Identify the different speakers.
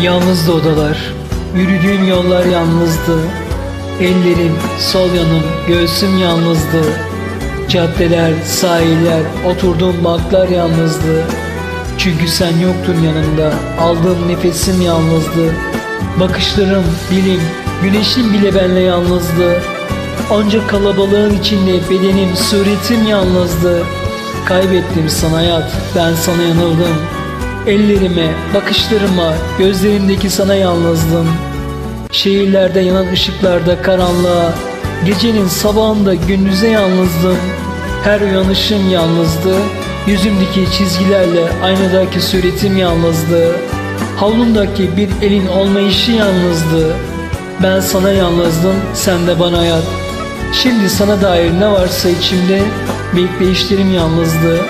Speaker 1: Yalnızdı odalar, yürüdüğüm yollar yalnızdı. Ellerim, sol yanım, göğsüm yalnızdı. Caddeler, sahiller, oturduğum banklar yalnızdı. Çünkü sen yoktun yanımda, aldığım nefesim yalnızdı. Bakışlarım, dilim, güneşim bile benle yalnızdı. Onca kalabalığın içinde bedenim, suretim yalnızdı. Kaybettim sana hayat, ben sana yanıldım. Ellerime, bakışlarıma, gözlerimdeki sana yalnızdım. Şehirlerde yanan ışıklarda karanlığa, gecenin sabahında gündüze yalnızdım. Her uyanışım yalnızdı, yüzümdeki çizgilerle aynadaki suretim yalnızdı. Havlumdaki bir elin olmayışı yalnızdı. Ben sana yalnızdım, sen de bana hayat. Şimdi sana dair ne varsa içimde bekleyişlerim yalnızdı.